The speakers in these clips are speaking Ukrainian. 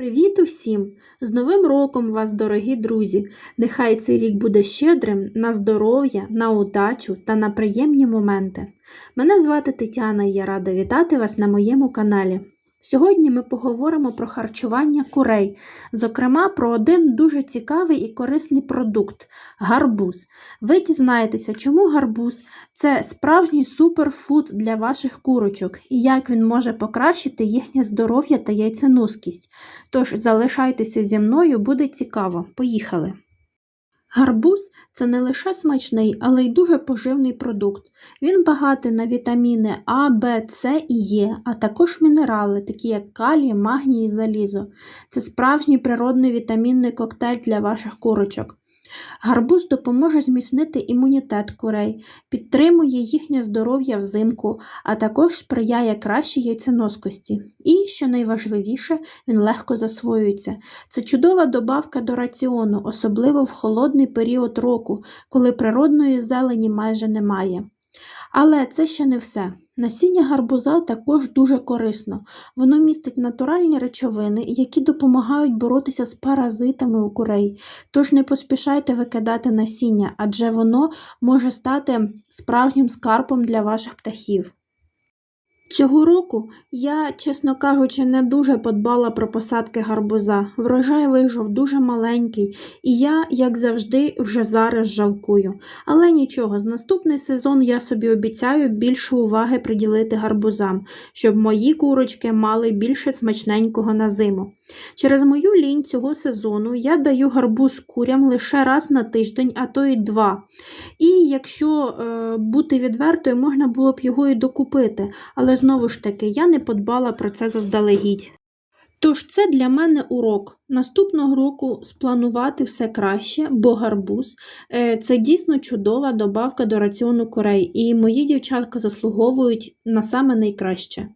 Привіт усім! З Новим роком вас, дорогі друзі! Нехай цей рік буде щедрим на здоров'я, на удачу та на приємні моменти. Мене звати Тетяна і я рада вітати вас на моєму каналі. Сьогодні ми поговоримо про харчування курей, зокрема про один дуже цікавий і корисний продукт гарбуз. Ви дізнаєтеся, чому гарбуз це справжній суперфуд для ваших курочок і як він може покращити їхнє здоров'я та яйценоскість. Тож залишайтеся зі мною, буде цікаво. Поїхали! Гарбуз це не лише смачний, але й дуже поживний продукт. Він багатий на вітаміни А, Б, С і Е, а також мінерали, такі як калій, магній і залізо. Це справжній природний вітамінний коктейль для ваших курочок. Гарбуз допоможе зміцнити імунітет курей, підтримує їхнє здоров'я взимку, а також сприяє кращій яйценоскості. І, що найважливіше, він легко засвоюється. Це чудова добавка до раціону, особливо в холодний період року, коли природної зелені майже немає. Але це ще не все. Насіння гарбуза також дуже корисно. Воно містить натуральні речовини, які допомагають боротися з паразитами у курей. Тож не поспішайте викидати насіння, адже воно може стати справжнім скарбом для ваших птахів. Цього року я, чесно кажучи, не дуже подбала про посадки гарбуза. Врожай вийшов дуже маленький, і я, як завжди, вже зараз жалкую. Але нічого, з наступний сезон я собі обіцяю більше уваги приділити гарбузам, щоб мої курочки мали більше смачненького на зиму. Через мою лінь цього сезону я даю гарбуз курям лише раз на тиждень, а то й два. І якщо е, бути відвертою, можна було б його і докупити, але знову ж таки я не подбала про це заздалегідь. Тож це для мене урок. Наступного року спланувати все краще, бо гарбуз е, це дійсно чудова добавка до раціону курей, і мої дівчатка заслуговують на саме найкраще.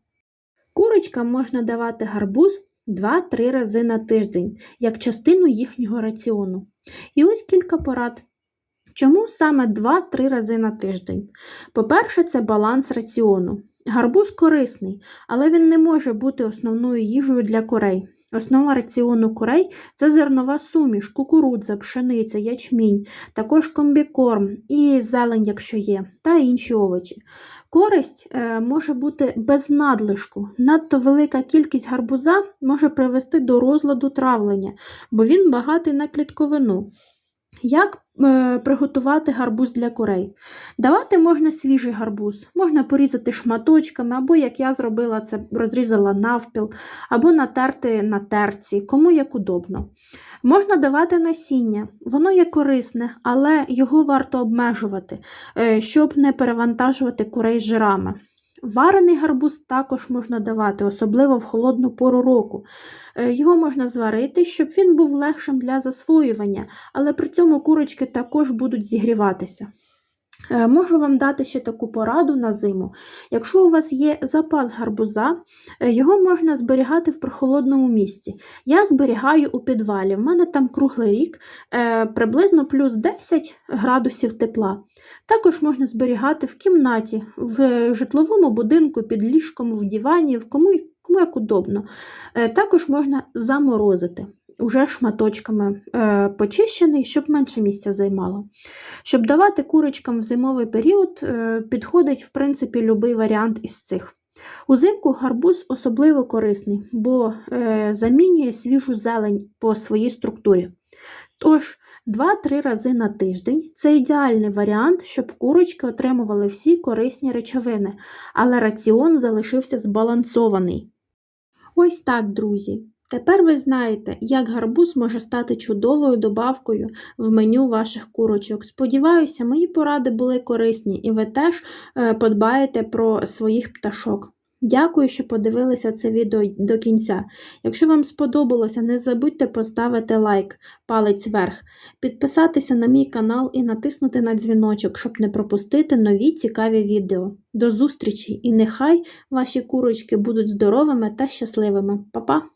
Курочкам можна давати гарбуз 2-3 рази на тиждень, як частину їхнього раціону. І ось кілька порад. Чому саме 2-3 рази на тиждень? По-перше, це баланс раціону. Гарбуз корисний, але він не може бути основною їжею для курей. Основа раціону курей це зернова суміш, кукурудза, пшениця, ячмінь, також комбікорм і зелень, якщо є, та інші овочі. Користь е, може бути без надлишку. Надто велика кількість гарбуза може привести до розладу травлення, бо він багатий на клітковину. Як е, приготувати гарбуз для курей? Давати можна свіжий гарбуз, можна порізати шматочками, або, як я зробила, це розрізала навпіл, або натерти на терці, кому як удобно. Можна давати насіння, воно є корисне, але його варто обмежувати, е, щоб не перевантажувати курей жирами. Варений гарбуз також можна давати, особливо в холодну пору року. Е, його можна зварити, щоб він був легшим для засвоювання, але при цьому курочки також будуть зігріватися. Е, можу вам дати ще таку пораду на зиму. Якщо у вас є запас гарбуза, е, його можна зберігати в прохолодному місці. Я зберігаю у підвалі. В мене там круглий рік, приблизно плюс 10 градусів тепла. Також можна зберігати в кімнаті, в житловому будинку, під ліжком, в дивані, в кому, кому як удобно. Е, також можна заморозити уже шматочками е, почищений, щоб менше місця займало. Щоб давати курочкам в зимовий період, е, підходить, в принципі, будь-який варіант із цих. Узимку гарбуз особливо корисний, бо замінює свіжу зелень по своїй структурі. Тож, 2-3 рази на тиждень це ідеальний варіант, щоб курочки отримували всі корисні речовини, але раціон залишився збалансований. Ось так, друзі. Тепер ви знаєте, як гарбуз може стати чудовою добавкою в меню ваших курочок. Сподіваюся, мої поради були корисні і ви теж е, подбаєте про своїх пташок. Дякую, що подивилися це відео до кінця. Якщо вам сподобалося, не забудьте поставити лайк, палець вверх, підписатися на мій канал і натиснути на дзвіночок, щоб не пропустити нові цікаві відео. До зустрічі і нехай ваші курочки будуть здоровими та щасливими. Па-па!